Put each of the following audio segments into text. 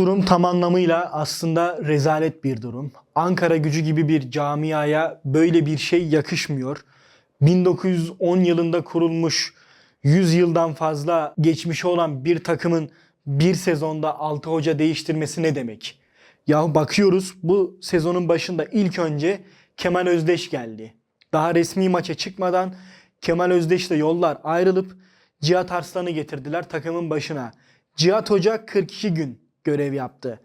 durum tam anlamıyla aslında rezalet bir durum. Ankara gücü gibi bir camiaya böyle bir şey yakışmıyor. 1910 yılında kurulmuş 100 yıldan fazla geçmişi olan bir takımın bir sezonda 6 hoca değiştirmesi ne demek? Ya bakıyoruz bu sezonun başında ilk önce Kemal Özdeş geldi. Daha resmi maça çıkmadan Kemal Özdeş'le yollar ayrılıp Cihat Arslan'ı getirdiler takımın başına. Cihat Hoca 42 gün görev yaptı.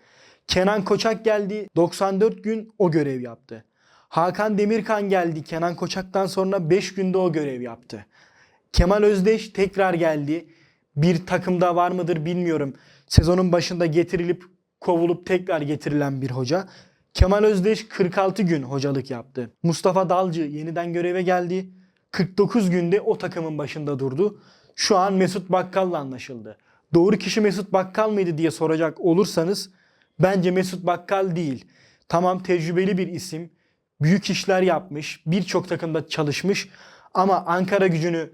Kenan Koçak geldi 94 gün o görev yaptı. Hakan Demirkan geldi Kenan Koçak'tan sonra 5 günde o görev yaptı. Kemal Özdeş tekrar geldi. Bir takımda var mıdır bilmiyorum. Sezonun başında getirilip kovulup tekrar getirilen bir hoca. Kemal Özdeş 46 gün hocalık yaptı. Mustafa Dalcı yeniden göreve geldi. 49 günde o takımın başında durdu. Şu an Mesut Bakkal'la anlaşıldı. Doğru kişi Mesut Bakkal mıydı diye soracak olursanız bence Mesut Bakkal değil. Tamam tecrübeli bir isim. Büyük işler yapmış. Birçok takımda çalışmış. Ama Ankara gücünü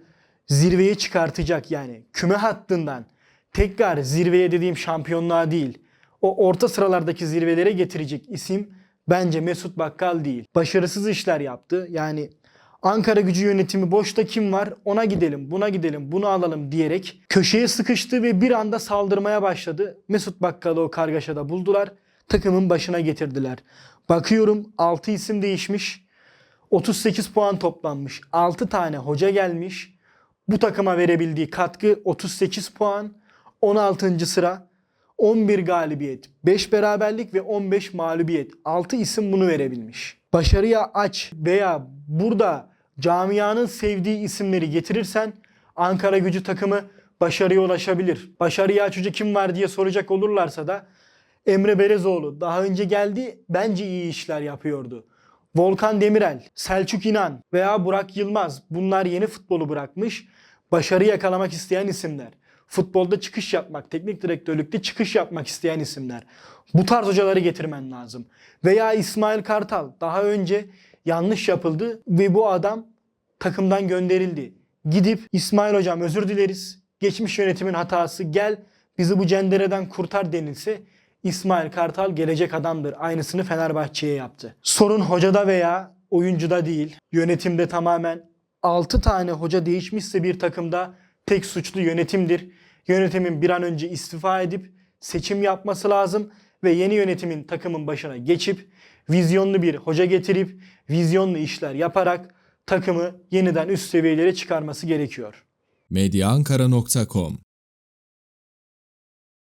zirveye çıkartacak yani küme hattından tekrar zirveye dediğim şampiyonluğa değil o orta sıralardaki zirvelere getirecek isim bence Mesut Bakkal değil. Başarısız işler yaptı. Yani Ankara gücü yönetimi boşta kim var ona gidelim buna gidelim bunu alalım diyerek köşeye sıkıştı ve bir anda saldırmaya başladı. Mesut Bakkal'ı o kargaşada buldular. Takımın başına getirdiler. Bakıyorum 6 isim değişmiş. 38 puan toplanmış. 6 tane hoca gelmiş. Bu takıma verebildiği katkı 38 puan. 16. sıra 11 galibiyet, 5 beraberlik ve 15 mağlubiyet. 6 isim bunu verebilmiş. Başarıya aç veya burada camianın sevdiği isimleri getirirsen Ankara gücü takımı başarıya ulaşabilir. Başarıya aç hoca kim var diye soracak olurlarsa da Emre Berezoğlu daha önce geldi bence iyi işler yapıyordu. Volkan Demirel, Selçuk İnan veya Burak Yılmaz bunlar yeni futbolu bırakmış. Başarı yakalamak isteyen isimler. Futbolda çıkış yapmak, teknik direktörlükte çıkış yapmak isteyen isimler. Bu tarz hocaları getirmen lazım. Veya İsmail Kartal daha önce yanlış yapıldı ve bu adam takımdan gönderildi. Gidip İsmail hocam özür dileriz. Geçmiş yönetimin hatası gel bizi bu cendereden kurtar denilse İsmail Kartal gelecek adamdır. Aynısını Fenerbahçe'ye yaptı. Sorun hocada veya oyuncuda değil. Yönetimde tamamen 6 tane hoca değişmişse bir takımda tek suçlu yönetimdir. Yönetimin bir an önce istifa edip seçim yapması lazım ve yeni yönetimin takımın başına geçip vizyonlu bir hoca getirip vizyonlu işler yaparak takımı yeniden üst seviyelere çıkarması gerekiyor. medyaankara.com